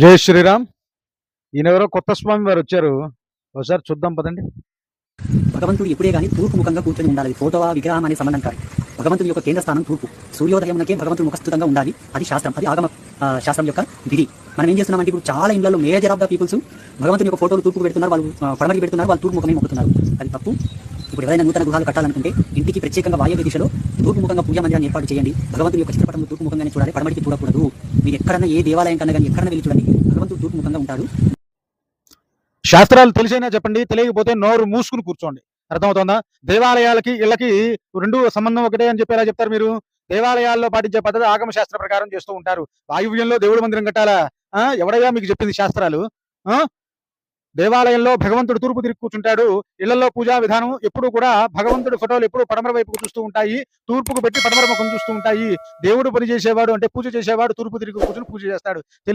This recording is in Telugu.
జై శ్రీరామ్. ఈయన ఎవరో కొత్త స్వామి వారు వచ్చారు. ఒకసారి చూద్దాం పదండి. భగవంతుడు ఎప్పుడే కానీ తూర్పు ముఖంగా కూర్చొని ఉండాలి. ఫోటోవా విగ్రహం అనే సంబంధం కాదు. భగవంతుడి యొక్క కేంద్ర స్థానం తూర్పు. సూర్యోదయంకే భగవంతుడు ముఖస్థుతంగా ఉండాలి. అది శాస్త్రం. అది ఆగమ శాస్త్రం యొక్క విధి. మనం ఏం చేస్తున్నామంటే ఇప్పుడు చాలా ఇళ్ళలో మేజర్ ఆఫ్ ద పీపుల్స్ భగవంతుని యొక్క ఫోటోలు తూర్పు పెడుతున్నారు. వాళ్ళు ఆ, పడమరికి పెడుతున్నారు. వాళ్ళు తూర్పు ముఖమే మొక్కుతున్నారు. అది తప్పు. ఇప్పుడు ఎవరైనా నూతన గృహాలు కట్టాలనుకుంటే ఇంటికి ప్రత్యేకంగా వాయువ్య దిశలో తూర్పుముఖంగా పూజా మందిరాన్ని ఏర్పాటు చేయండి. భగవంతుడి యొక్క చిత్రపటం తూర్పుముఖంగానే చూడాలి. పడమటికి చూడకూడదు. మీరు ఎక్కడన్నా ఏ దేవాలయం కన్నా కానీ ఎక్కడన్నా వెళ్ళి చూడండి. భగవంతుడు తూర్పుముఖంగా ఉంటాడు. శాస్త్రాలు తెలిసైనా చెప్పండి తెలియకపోతే నోరు మూసుకుని కూర్చోండి. అర్థమవుతుందా? దేవాలయాలకి ఇళ్ళకి రెండు సంబంధం ఒకటే అని చెప్పి ఎలా చెప్తారు మీరు? దేవాలయాల్లో పాటించే పద్ధతి ఆగమ శాస్త్ర ప్రకారం చేస్తూ ఉంటారు. వాయువ్యంలో దేవుడి మందిరం కట్టాలా? ఎవడయ్యా మీకు చెప్పింది శాస్త్రాలు? దేవాలయంలో భగవంతుడు తూర్పు తిరిగి కూర్చుంటాడు. ఇళ్ళలో పూజా విధానం ఎప్పుడు కూడా భగవంతుడి ఫోటోలు ఎప్పుడు పడమర వైపుకు చూస్తూ ఉంటాయి. తూర్పుకు పెట్టి పడమర ముఖం చూస్తూ ఉంటాయి. దేవుడు పని చేసేవాడు అంటే పూజ చేసేవాడు తూర్పు తిరిగి కూర్చుని పూజ చేస్తాడు.